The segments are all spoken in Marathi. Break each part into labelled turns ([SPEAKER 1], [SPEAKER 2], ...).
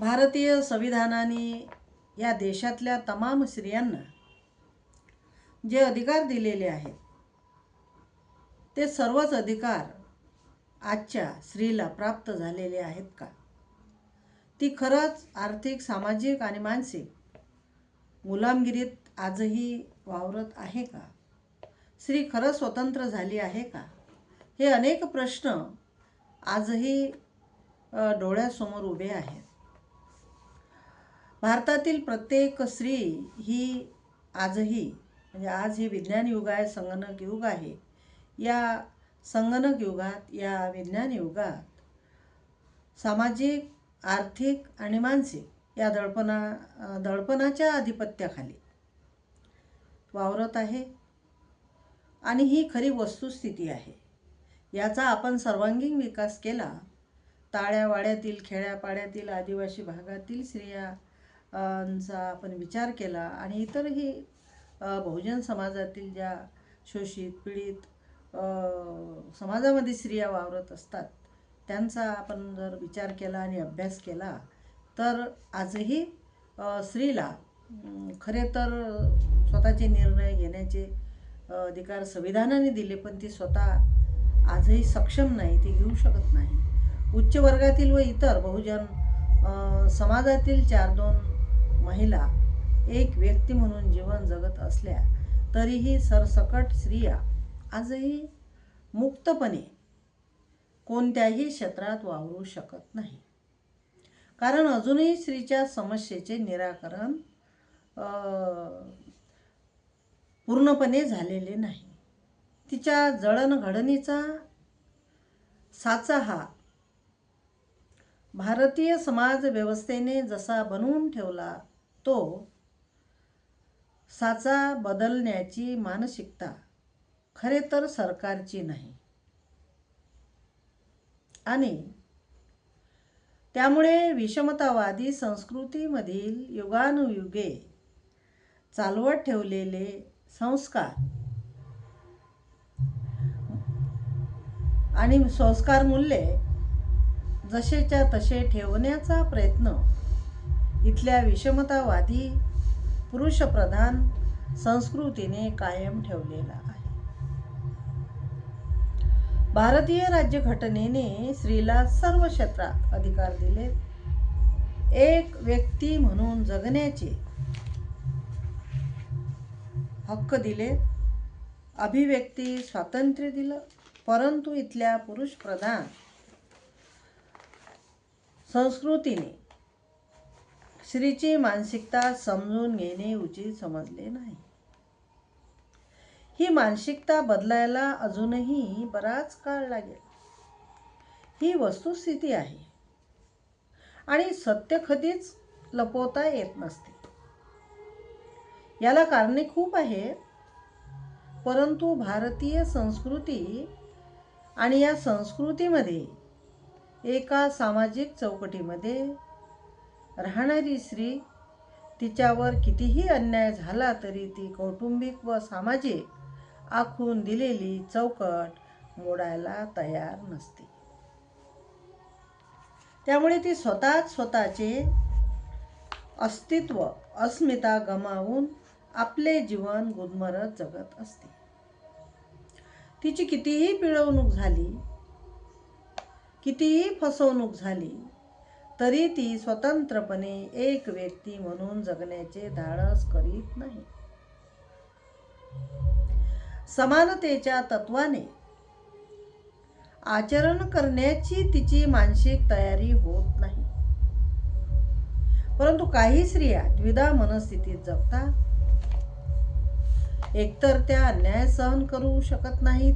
[SPEAKER 1] भारतीय संविधानाने या देशातल्या तमाम स्त्रियांना जे अधिकार दिलेले आहेत ते सर्वच अधिकार आजच्या स्त्रीला प्राप्त झालेले आहेत का? ती खरंच आर्थिक सामाजिक आणि मानसिक गुलामगिरीत आजही वावरत आहे का? स्त्री खरंच स्वतंत्र झाली आहे का? हे अनेक प्रश्न आजही डोळ्यासमोर उभे आहेत. भारतातील प्रत्येक स्त्री ही आजही म्हणजे आज हे विज्ञान युग आहे संगणक युग आहे. या संगणक युगात या विज्ञान युगात सामाजिक आर्थिक आणि मानसिक या दडपणा दडपणाच्या आधिपत्याखाली वावरत आहे. आणि ही खरी वस्तुस्थिती आहे. याचा आपण सर्वांगीण विकास केला. ताळ्यावाड्यातील खेड्यापाड्यातील आदिवासी भागातील स्त्रिया चा आपण विचार केला आणि इतरही बहुजन समाजातील ज्या शोषित पीडित समाजामध्ये स्त्रिया वावरत असतात त्यांचा आपण जर विचार केला आणि अभ्यास केला तर आजही स्त्रीला खरे तर स्वतःचे निर्णय घेण्याचे अधिकार संविधानाने दिले पण ती स्वतः आजही सक्षम नाही ती घेऊ शकत नाही. उच्च वर्गातील व इतर बहुजन समाजातील चार दोन महिला एक व्यक्ती म्हणून जीवन जगत असल्या तरीही सरसकट स्त्रिया आजही मुक्तपणे कोणत्याही क्षेत्रात वावरू शकत नाही. कारण अजूनही स्त्रीच्या समस्येचे निराकरण पूर्णपणे झालेले नाही. तिच्या जळणघडणीचा साचा हा भारतीय समाज व्यवस्थेने जसा बनवून ठेवला तो साचा बदलण्याची मानसिकता खरे तर सरकारची नाही. आणि त्यामुळे विषमतावादी संस्कृतीमधील युगानुयुगे चालवत ठेवलेले संस्कार आणि संस्कार मूल्ये जसेच्या तसे ठेवण्याचा प्रयत्न इथल्या विषमतावादी पुरुषप्रधान संस्कृतीने कायम ठेवलेला आहे. भारतीय राज्यघटनेने स्त्रीला सर्व क्षेत्रात अधिकार दिले. एक व्यक्ती म्हणून जगण्याचे हक्क दिले. अभिव्यक्ती स्वातंत्र्य दिलं. परंतु इथल्या पुरुषप्रधान संस्कृतीने स्त्रीची मानसिकता समजून घेणे उचित समजले नाही. ही मानसिकता बदलायला अजूनही बराच काळ लागेल. ही वस्तुस्थिती आहे. आणि सत्य कधीच लपवता येत नसते. याला कारणे खूप आहेत. परंतु भारतीय संस्कृती आणि या संस्कृतीमध्ये एका सामाजिक चौकटीमध्ये राहणारी स्त्री तिच्यावर कितीही अन्याय झाला तरी ती कौटुंबिक व सामाजिक आखून दिलेली चौकट मोडायला तयार नसते. त्यामुळे ती स्वतःच स्वतःचे अस्तित्व अस्मिता गमावून आपले जीवन गुदमरत जगत असते. तिची कितीही पिळवणूक झाली कितीही फसवणूक झाली तरी ती स्वतंत्रपणे एक व्यक्ती म्हणून जगण्याचे धाडस करीत नाही. समानतेच्या तत्वाने आचरण करण्याची तिची मानसिक तयारी होत नाही. परंतु काही स्त्रिया द्विधा मनस्थितीत जगतात. एकतर त्या अन्याय सहन करू शकत नाहीत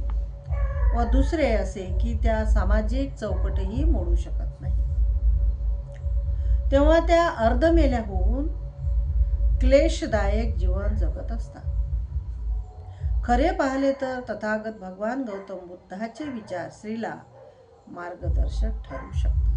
[SPEAKER 1] व दुसरे असे की त्या सामाजिक चौकटही मोडू शकत नाही तेव्हा त्या अर्धमेल्या होऊन क्लेशदायक जीवन जगत असतात. खरे पाहिले तर तथागत भगवान गौतम बुद्धाचे विचार स्त्रीला मार्गदर्शक ठरू शकतात.